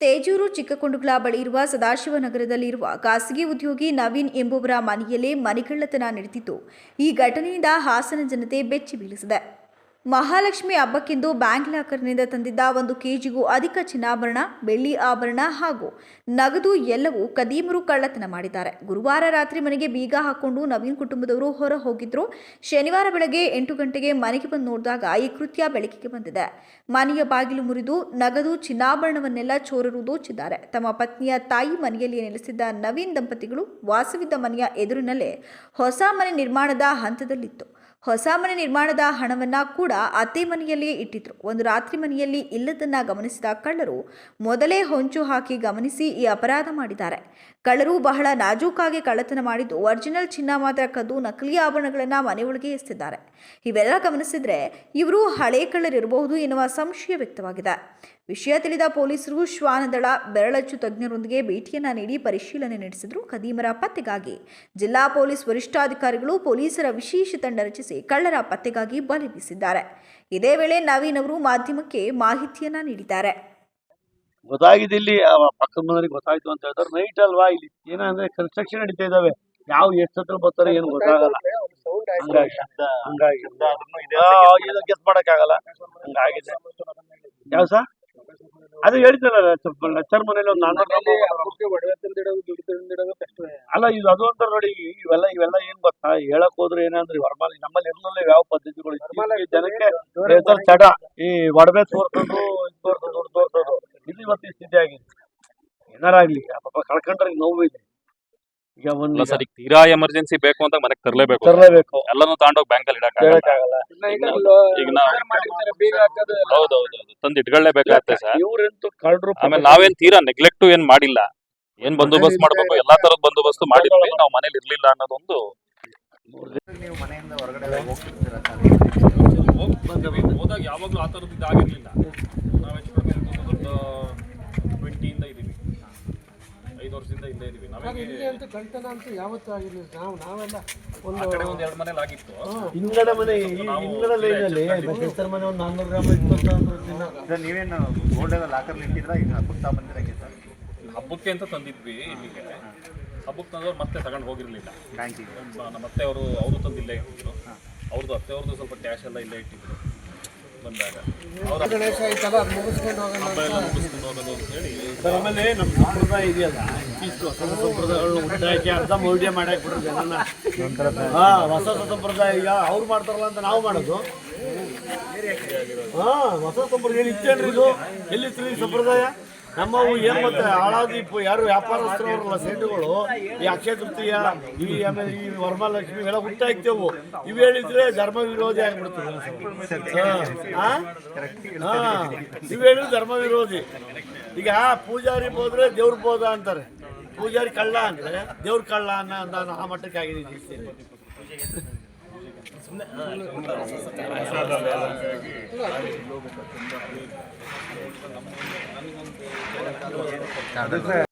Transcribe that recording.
ತೇಜೂರು ಚಿಕ್ಕಕೊಂಡುಗಳ ಬಳಿ ಇರುವ ಸದಾಶಿವನಗರದಲ್ಲಿರುವ ಖಾಸಗಿ ಉದ್ಯೋಗಿ ನವೀನ್ ಎಂಬುವರ ಮನೆಯಲ್ಲೇ ಮನೆಗಳ್ಳತನ ನಡೆದಿತ್ತು ಈ ಘಟನೆಯಿಂದ ಹಾಸನ ಜನತೆ ಬೆಚ್ಚಿ ಬೀಳಿಸಿದೆ ಮಹಾಲಕ್ಷ್ಮಿ ಹಬ್ಬಕ್ಕೆಂದು ಬ್ಯಾಂಕ್ ಲಾಕರ್ನಿಂದ ತಂದಿದ್ದ ಒಂದು ಕೆಜಿಗೂ ಅಧಿಕ ಚಿನ್ನಾಭರಣ, ಬೆಳ್ಳಿ ಆಭರಣ ಹಾಗೂ ನಗದು ಎಲ್ಲವೂ ಕದೀಮರು ಕಳ್ಳತನ ಮಾಡಿದ್ದಾರೆ. ಗುರುವಾರ ರಾತ್ರಿ ಮನೆಗೆ ಬೀಗ ಹಾಕೊಂಡು ನವೀನ್ ಕುಟುಂಬದವರು ಹೊರ ಹೋಗಿದ್ರು. ಶನಿವಾರ ಬೆಳಗ್ಗೆ ಎಂಟು ಗಂಟೆಗೆ ಮನೆಗೆ ಬಂದು ನೋಡಿದಾಗ ಈ ಕೃತ್ಯ ಬೆಳಕಿಗೆ ಬಂದಿದೆ. ಮನೆಯ ಬಾಗಿಲು ಮುರಿದು ನಗದು ಚಿನ್ನಾಭರಣವನ್ನೆಲ್ಲ ಚೋರರು ದೋಚಿದ್ದಾರೆ ತಮ್ಮ ಪತ್ನಿಯ ತಾಯಿ ಮನೆಯಲ್ಲಿ ನೆಲೆಸಿದ್ದ ನವೀನ್ ದಂಪತಿಗಳು ವಾಸವಿದ್ದ ಮನೆಯ ಎದುರಿನಲ್ಲೇ ಹೊಸ ಮನೆ ನಿರ್ಮಾಣದ ಹಂತದಲ್ಲಿತ್ತು. ಹೊಸ ಮನೆ ನಿರ್ಮಾಣದ ಹಣವನ್ನ ಕೂಡ ಅತ್ತೆ ಮನೆಯಲ್ಲಿಯೇ ಇಟ್ಟಿದ್ರು. ಒಂದು ರಾತ್ರಿ ಮನೆಯಲ್ಲಿ ಇಲ್ಲದನ್ನ ಗಮನಿಸಿದ ಕಳ್ಳರು ಮೊದಲೇ ಹೊಂಚು ಹಾಕಿ ಗಮನಿಸಿ ಈ ಅಪರಾಧ ಮಾಡಿದ್ದಾರೆ. ಕಳ್ಳರು ಬಹಳ ನಾಜೂಕಾಗಿ ಕಳ್ಳತನ ಮಾಡಿದ್ದು ಒರಿಜಿನಲ್ ಚಿನ್ನ ಮಾತ್ರ ಕದ್ದು ನಕಲಿ ಆಭರಣಗಳನ್ನು ಮನೆಯೊಳಗೆ ಎಸ್ತಿದ್ದಾರೆ ಇವೆಲ್ಲ ಗಮನಿಸಿದ್ರೆ ಇವರು ಹಳೆ ಕಳ್ಳರಿರಬಹುದು ಎನ್ನುವ ಸಂಶಯ ವ್ಯಕ್ತವಾಗಿದೆ. ವಿಷಯ ತಿಳಿದ ಪೊಲೀಸರು ಶ್ವಾನದಳ ಬೆರಳಚ್ಚು ತಜ್ಞರೊಂದಿಗೆ ಭೇಟಿಯನ್ನು ನೀಡಿ ಪರಿಶೀಲನೆ ನಡೆಸಿದರು ಖದೀಮರ ಪತ್ತೆಗಾಗಿ ಜಿಲ್ಲಾ ಪೊಲೀಸ್ ವರಿಷ್ಠಾಧಿಕಾರಿಗಳು ಪೊಲೀಸರ ವಿಶೇಷ ತಂಡ ರಚಿಸಿ ಕಳ್ಳರ ಪತ್ತೆಗಾಗಿ ಬಲೆ ಬೀಸಿದ್ದಾರೆ ಇದೇ ವೇಳೆ ನವೀನ್ ಅವರು ಮಾಧ್ಯಮಕ್ಕೆ ಮಾಹಿತಿಯನ್ನ ನೀಡಿದ್ದಾರೆ ಗೊತ್ತಾಗಿದೆ ಇಲ್ಲಿ ಪಕ್ಕದ ಮನೆಯವರಿಗೆ ಗೊತ್ತಾಯ್ತು ಅಂತ ಹೇಳ್ತಾರೆ ನೈಟ್ ಅಲ್ವಾ ಇಲ್ಲಿ ಏನಂದ್ರೆ ಕನ್ಸ್ಟ್ರಕ್ಷನ್ ನಡೀತಾ ಇದಾವೆ ಯಾವ ಎಷ್ಟು ಹತ್ರ ಬರ್ತಾರೆ ಏನು ಗೊತ್ತಾಗಲ್ಲ ಹಂಗಾಗಿ ಹಂಗಾಗಿ ಗೆಸ್ ಮಾಡಕ್ ಆಗಲ್ಲ ಹಂಗಾಗಿದೆ ಯಾವ ಸಾ ಅದು ಹೇಳಿದ್ನಲ್ಲ ಸ್ವಲ್ಪ ಮನೇಲಿ ಒಂದು ನಾನ್ನೂರು ಅಲ್ಲ ಇದು ಅದು ಅಂತ ನೋಡಿ ಇವೆಲ್ಲ ಇವೆಲ್ಲ ಏನ್ ಗೊತ್ತಾ? ಹೇಳಕ್ ಹೋದ್ರೆ ಏನಂದ್ರೆ ವರ್ಮಾಲಿ ನಮ್ಮಲ್ಲಿ ಇರ್ಲಿಲ್ಲ ಯಾವ ಪದ್ಧತಿಗಳು ಜನಕ್ಕೆ ರೇಸರ್ ಚಟ ಈ ಒಡವೆ ತೋರ್ಸೋದು ಇದು ತೋರ್ಸೋದು ತೋರ್ಸೋದು. ಇದು ಇವತ್ತು ಸ್ಥಿತಿ ಆಗಿದೆ. ಏನಾರ ಆಗ್ಲಿ ಪಾಪ ಕಳ್ಕೊಂಡ್ರೆ ನೋವು ಇದೆ ಈಗ ಒಂದು ಸರ್ ಈಗ ತೀರಾ ಎಮರ್ಜೆನ್ಸಿ ಬೇಕು ಅಂತ ಮನೆಗೆ ತರಲೇಬೇಕು ತರಲೇಬೇಕು. ಎಲ್ಲಾನು ತಗೊಂಡೋಗಿ ಬ್ಯಾಂಕ್ ಅಲ್ಲಿ ಇಡಕ್ಕೆ ಆಗಲ್ಲ ಈಗ ನಾವು ಹೌದೌದು ತಂದು ಇಟ್ಕೊಳ್ಳೇಬೇಕಾಗತ್ತೆ ಸರ್. ಇವರಂತೂ ಕಳ್ಳರು ಆಮೇಲೆ ನಾವೇನ್ ತೀರಾ ನೆಗ್ಲೆಕ್ಟ್ ಏನ್ ಮಾಡಿಲ್ಲ. ಏನ್ ಬಂದೋಬಸ್ತ್ ಮಾಡ್ಬೇಕು ಎಲ್ಲಾ ತರದ ಬಂದೋಬಸ್ತ್ ಮಾಡಿದ್ವಿ. ನಾವು ಮನೇಲಿ ಇರ್ಲಿಲ್ಲ ಅನ್ನೋದೊಂದು ನೀವು ಮನೆಯಿಂದ ಹೊರಗಡೆ ಹೋಗ್ತಿರ್ತೀರಾ ಸರ್? ಹೋದಾಗ ಯಾವಾಗಲೂ ಆ ತರದ್ದು ಇದಾಗಿರ್ಲಿಲ್ಲ ನಾವು ವರ್ಷದಿಂದ ಇಲ್ಲೇ ಇದೀವಿ. ಇಲ್ಲಿ ಅಂತೂ ಕಂಟನ ಅಂತೂ ಯಾವತ್ತೂ ಆಗಿರಲಿಲ್ಲ. ನಾವು ನಾವೆಲ್ಲ ಒಂದು ಆ ಕಡೆ ಒಂದು ಎರಡು ಮನೇಲಿ ಆಗಿತ್ತು. ಹಿಂಗಡ ಮನೆ ಈ ಹಿಂಗಡ ಲೈನಲ್ಲಿ ಬಸವೇಶ್ವರ ಮನೆ ಒಂದು ನಾನ್ನೂರು ಗ್ರಾಮ್ ಇಪ್ಪತ್ತು ದಿನ. ಸರ್ ನೀವೇನು ಗೋಲ್ಡ್ ಲಾಕರ್ ಇಟ್ಟಿದ್ರ ಈಗ ಹಬ್ಬಕ್ಕೆ ಬಂದಿರಂಗೆ ಸರ್? ಹಬ್ಬಕ್ಕೆ ಅಂತ ತಂದಿದ್ವಿ ಇಲ್ಲಿಗೆ. ಹಬ್ಬಕ್ಕೆ ತಂದವ್ರು ಮತ್ತೆ ತಗೊಂಡು ಹೋಗಿರ್ಲಿಲ್ಲ. ನಮ್ಮ ಅತ್ತೆ ಅವರು ಅವರು ತಂದು ಇಲ್ಲೇ ಇಟ್ಟಿದ್ರು. ಅವ್ರದ್ದು ಅತ್ತೆ ಅವ್ರದ್ದು ಸ್ವಲ್ಪ ಕ್ಯಾಶ್ ಎಲ್ಲ ಇಲ್ಲೇ ಇಟ್ಟಿದ್ರು. ಬಂದಾಗ. ಅವ್ರ ಗಣೇಶ ಆಯ್ತಲ್ಲ ಅದು ಮುಗಿಸ್ಕೊಂಡು ಹೋಗೋಣ ಹಬ್ಬ ಎಲ್ಲ ಮುಗಿಸ್ಕೊಂಡು ಹೋಗೋದು ಅಂತ ಹೇಳಿ. ಆಮೇಲೆ ನಮ್ಮ ಸಂಪ್ರದಾಯ ಇದೆಯಲ್ಲ ಇಷ್ಟು ಹೊಸ ಸಂಪ್ರದಾಯಗಳನ್ನ ಹುಟ್ಟಾಕಿ ಅರ್ಧ ಮೌಢ್ಯ ಮಾಡಾಕ್ ಬಿಡ್ರಿ ಜನನ. ಹಾ ಹೊಸ ಸಂಪ್ರದಾಯ ಈಗ ಅವ್ರು ಮಾಡ್ತಾರಲ್ಲ ಅಂತ ನಾವು ಮಾಡೋದು. ಹಾ ಹೊಸ ಸಂಪ್ರದಾಯ ಏನು ಇತ್ತೇನ್ರಿ ಇದು? ಎಲ್ಲಿ ಈ ಸಂಪ್ರದಾಯ? ನಮ್ಮವು ಏನು ಮತ್ತೆ ಹಾಳಾದಿ ಯಾರು ವ್ಯಾಪಾರಸ್ಥರು ಅವರಲ್ಲ ಸೇಟುಗಳು ಈ ಅಕ್ಷಯ ತೃತೀಯ ಈ ಆಮೇಲೆ ಈ ವರಮಹಾಲಕ್ಷ್ಮಿ ಇವೆಲ್ಲ ಹುಟ್ಟಾಯ್ತೇವು ಇವು ಹೇಳಿದ್ರೆ ಧರ್ಮ ವಿರೋಧಿ ಆಗ್ಬಿಡ್ತದೆ ಹಾ ಇವು ಹೇಳಿದ್ರೆ ಧರ್ಮ ವಿರೋಧಿ. ಈಗ ಪೂಜಾರಿ ಹೋದ್ರೆ ದೇವ್ರ ಬೋಧ ಅಂತಾರೆ. ಪೂಜಾರಿ ಕಳ್ಳ ಅಂದ್ರೆ ದೇವ್ರ ಕಳ್ಳ ಅನ್ನ ಅನ್ನೋ ಆ ಮಟ್ಟಕ್ಕೆ ಆಗಿದೆ ಸ್ಥಿತಿ.